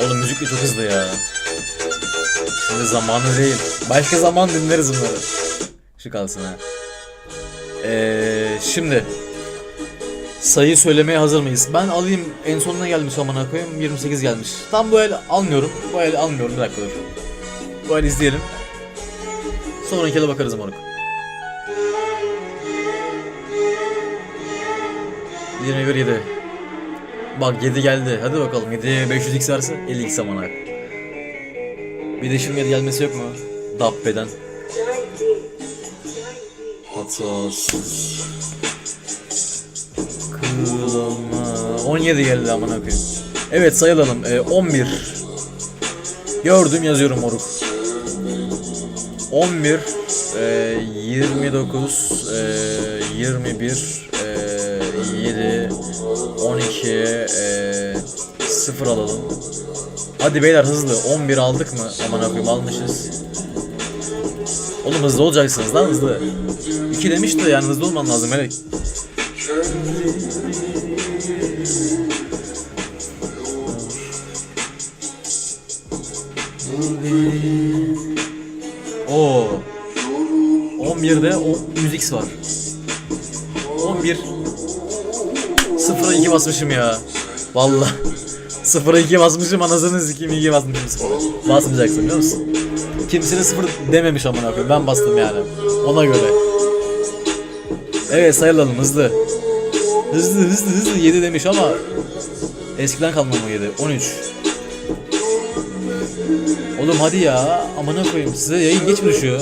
Oğlum müzik de çok hızlı ya. Şimdi zamanı değil. Başka zaman dinleriz bunları. Şu kalsın ha. Ee, şimdi sayı söylemeye hazır mıyız? Ben alayım en sonuna gelmiş amına koyayım 28 gelmiş. Tam bu el almıyorum. Bu el almıyorum bir dakika dur. Bu el izleyelim. Sonraki ele bakarız moruk. 21 7. Bak 7 geldi. Hadi bakalım 7'ye 500x verse 50x amına. Bir de şimdi 7 gelmesi yok mu? Dabbe'den. Hatos. Kılama. 17 geldi amına koyayım. Evet sayalım. Ee, 11. Gördüm yazıyorum moruk. 11 e, 29 e, 21 e, 7 12 e, 0 alalım. Hadi beyler hızlı. 11 aldık mı? Aman koyayım almışız. Oğlum hızlı olacaksınız lan hızlı. 2 demişti yani hızlı olman lazım Melek. Oo. 11'de o 100x var. 11 0'a 2 basmışım ya. Vallahi 0'a 2 basmışım anasını sikeyim 2 basmışım 0'a. Basmayacaksın biliyor musun? Kimsenin 0 dememiş amına koyayım. Ben bastım yani. Ona göre. Evet sayalım hızlı. Hızlı hızlı hızlı 7 demiş ama eskiden kalma mı 7? 13. Oğlum hadi ya. Amına koyayım size yayın geç mi düşüyor?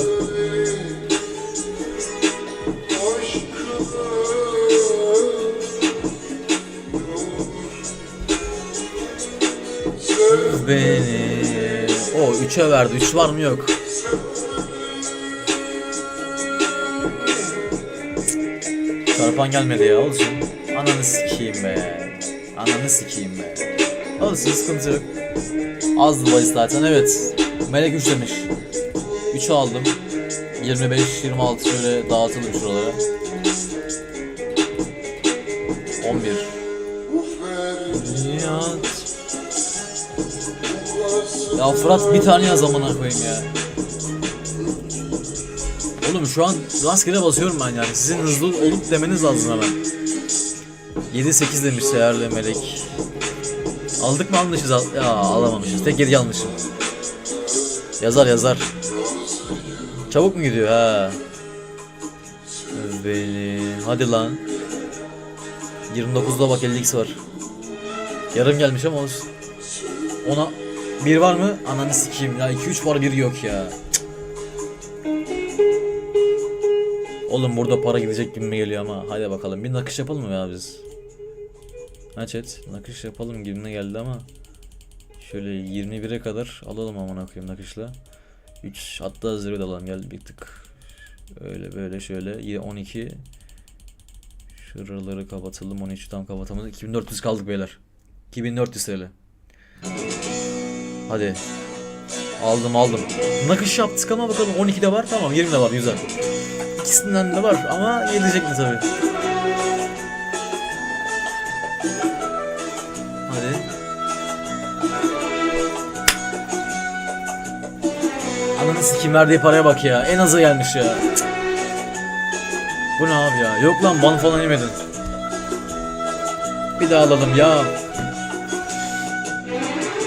Beni. O 3'e verdi. 3 var mı yok? Çarpan gelmedi ya olsun. Ananı sikeyim be. Ananı sikeyim be. Olsun sıkıntı yok. Azdı bahis zaten evet. Melek 3 demiş. 3'ü aldım. 25, 26 şöyle dağıtalım şuralara. 11. Nihat. Ya Fırat bir tane yaz amına koyayım ya. Oğlum şu an rastgele basıyorum ben yani. Sizin hızlı olup demeniz lazım hemen. 7-8 demiş Seher'le Melek. Aldık mı almışız? Al ya alamamışız. Tek 7 almışım. Yazar yazar. Çabuk mu gidiyor ha? Benim. Hadi lan. 29'da bak 50x var. Yarım gelmiş ama olsun. Ona bir var mı? Ananı sikeyim ya. 2 3 var bir yok ya. Cık. Oğlum burada para gidecek gibi mi geliyor ama? Hadi bakalım. Bir nakış yapalım mı ya biz? Ha chat? Nakış yapalım gibi geldi ama? Şöyle 21'e kadar alalım amına koyayım nakışla. 3 hatta zirve de alalım. Gel bir tık. Öyle böyle şöyle. İyi, 12 Şuraları kapatalım. 13 tam kapatamadık 2400 kaldık beyler. 2400 TL Hadi. Aldım aldım. Nakış yaptık ama bakalım. 12 de var tamam. 20 de var güzel. İkisinden de var ama gelecek mi tabi Hadi. Ananı sikim verdiği paraya bak ya. En azı gelmiş ya. Bu ne abi ya? Yok lan ban falan yemedin Bir daha alalım ya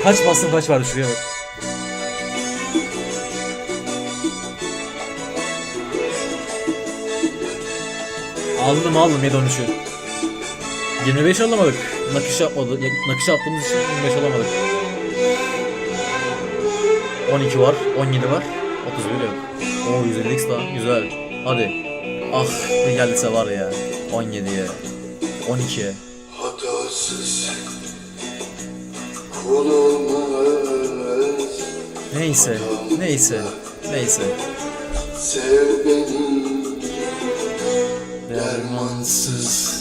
Kaç bastım kaç vardı şuraya bak Aldım aldım 7 13'ü. 25 alamadık. Nakış yapmadı. ya- Nakış yaptığımız için 25 alamadık. 12 var, 17 var. 31 yok. Oo 150x daha güzel. Hadi. Ah bir geldiyse var ya. 17'ye. 12'ye. Hatasız Neyse. Neyse. Neyse. Sev beni Dermansız.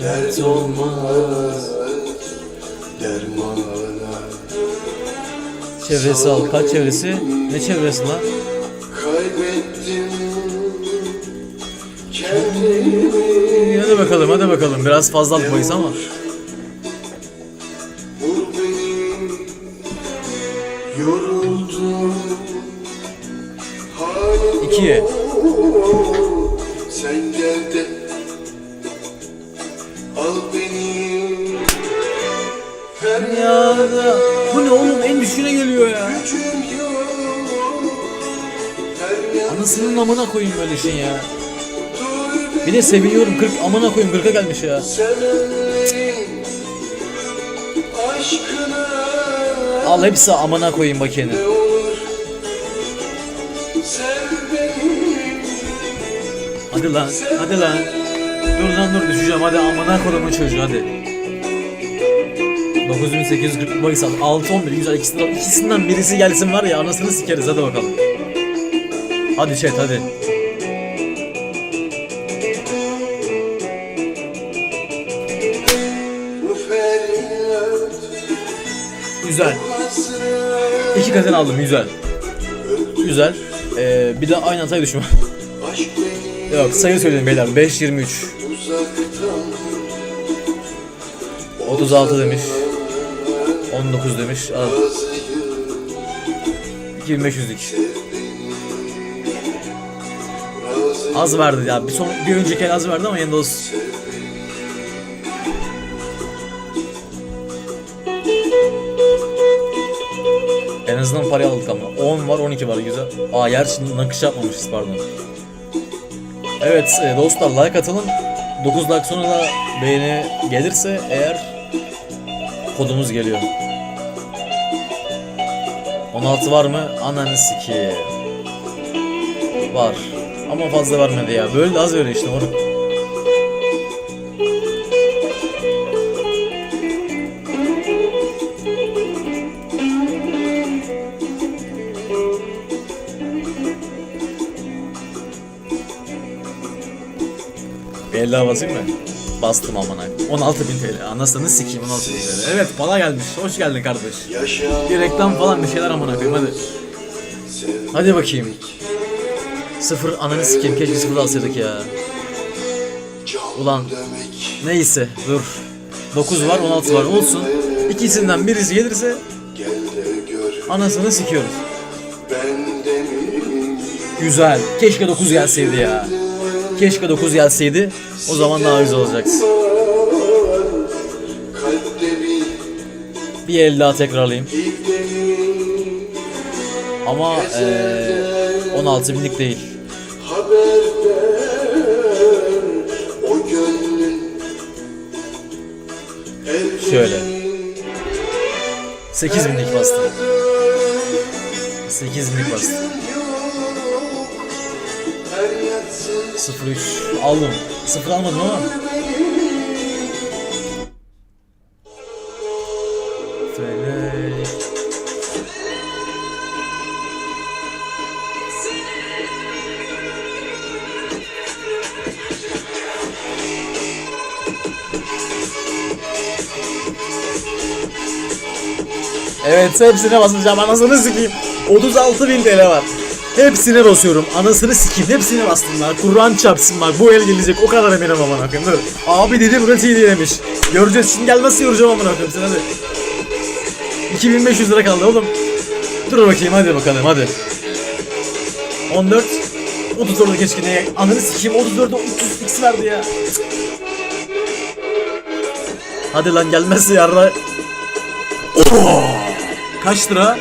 Dert olmaz Dermana Çevresi al. Kaç çevresi? Ne çevresi lan? Kaybettim Kendimi Hadi bakalım hadi bakalım. Biraz fazla bahis ama. 2. Sen gel de al beni Feryada Bu ne oğlum en düşüğüne geliyor ya. Anasının amına koyayım böyle şey ya. Bir de seviniyorum 40 amına koyayım 40'a gelmiş ya. Al hepsi amına koyayım bakeni. Hadi lan hadi lan. Dur lan dur düşeceğim hadi amına koyduğumun çocuğu hadi. 9840 bahis al. 6 11 güzel ikisinden, ikisinden birisi gelsin var ya anasını sikeriz hadi bakalım. Hadi chat hadi. Güzel. İki katını aldım güzel. Güzel. Ee, bir de aynı hatayı düşme. Yok sayı söyledim beyler 5 23 uzaktan 36 demiş. 19 demiş. Al. Azıyı 2500'lük. razı Az verdi ya. Bir son bir önceki el az verdi ama de olsun. En azından parayı aldık ama. 10 var 12 var güzel. Aa yer şimdi nakış yapmamışız pardon. Evet e, dostlar like atalım. 9 like sonra da beğeni gelirse eğer kodumuz geliyor. 16 var mı? Ananı sikeyim. Var. Ama fazla vermedi ya. Böyle az veriyor işte moruk. Daha basayım mı? Bastım amına. 16 bin TL. Anasını sikeyim 16 bin TL. Evet bana gelmiş. Hoş geldin kardeş. Bir reklam falan bir şeyler amına koyayım hadi. Hadi bakayım. Sıfır ananı sikeyim keşke sıfır alsaydık ya. Ulan. Neyse dur. 9 var 16 var olsun. İkisinden birisi gelirse anasını sikiyoruz. Güzel. Keşke 9 gelseydi ya. Keşke 9 gelseydi. O zaman daha güzel olacaktı. Bir el daha tekrarlayayım. Ama eee 16 binlik değil. Şöyle. 8 binlik bastım. 8 binlik bastım. 03 aldım. 0 almadım ama. Evet hepsine basacağım anasını sikeyim. 36 bin TL var. Hepsine basıyorum. Anasını sikeyim. Hepsine bastım lan. Kur'an çarpsın bak. Bu el gelecek. O kadar eminim amına koyayım. Dur. Abi dedi burası iyi demiş. Göreceğiz. Şimdi gelmezse yoracağım amına koyayım sen hadi. 2500 lira kaldı oğlum. Dur bakayım hadi bakalım hadi. 14 34 keşke neye? Ananı sikeyim 34'e 300 x verdi ya. Hadi lan gelmezse yarra. Oo! Kaç lira?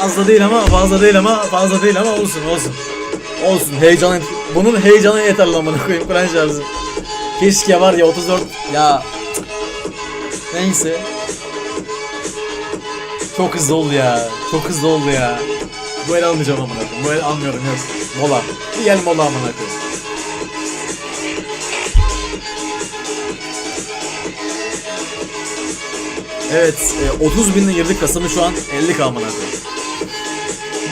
Fazla değil ama fazla değil ama fazla değil ama olsun olsun. Olsun heyecanı bunun heyecanı yeter lan bana koyayım Kur'an şarjı. Keşke var ya 34 ya Neyse. Çok hızlı oldu ya. Çok hızlı oldu ya. Bu el almayacağım amına koyayım. Bu el almıyorum yok. Mola. Bir el mola amına koyayım. Evet, e, 30 binle girdik Kasım'ı şu an 50 k amına koyayım.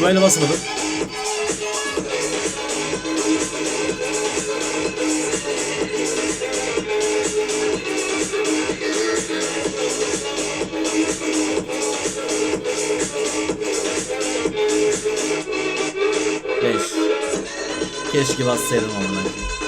Böyle basmadım. Keşke bassaydım amına koyayım.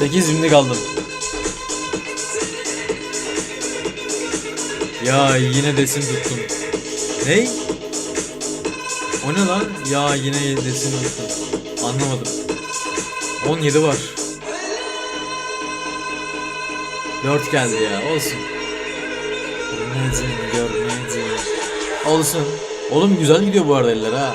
8 binli kaldım. Ya yine desin tuttum. Ney? O ne lan? Ya yine desin tuttum. Anlamadım. 17 var. 4 geldi ya. Olsun. Görmedim, görmedim. Olsun. Oğlum güzel gidiyor bu arada eller ha.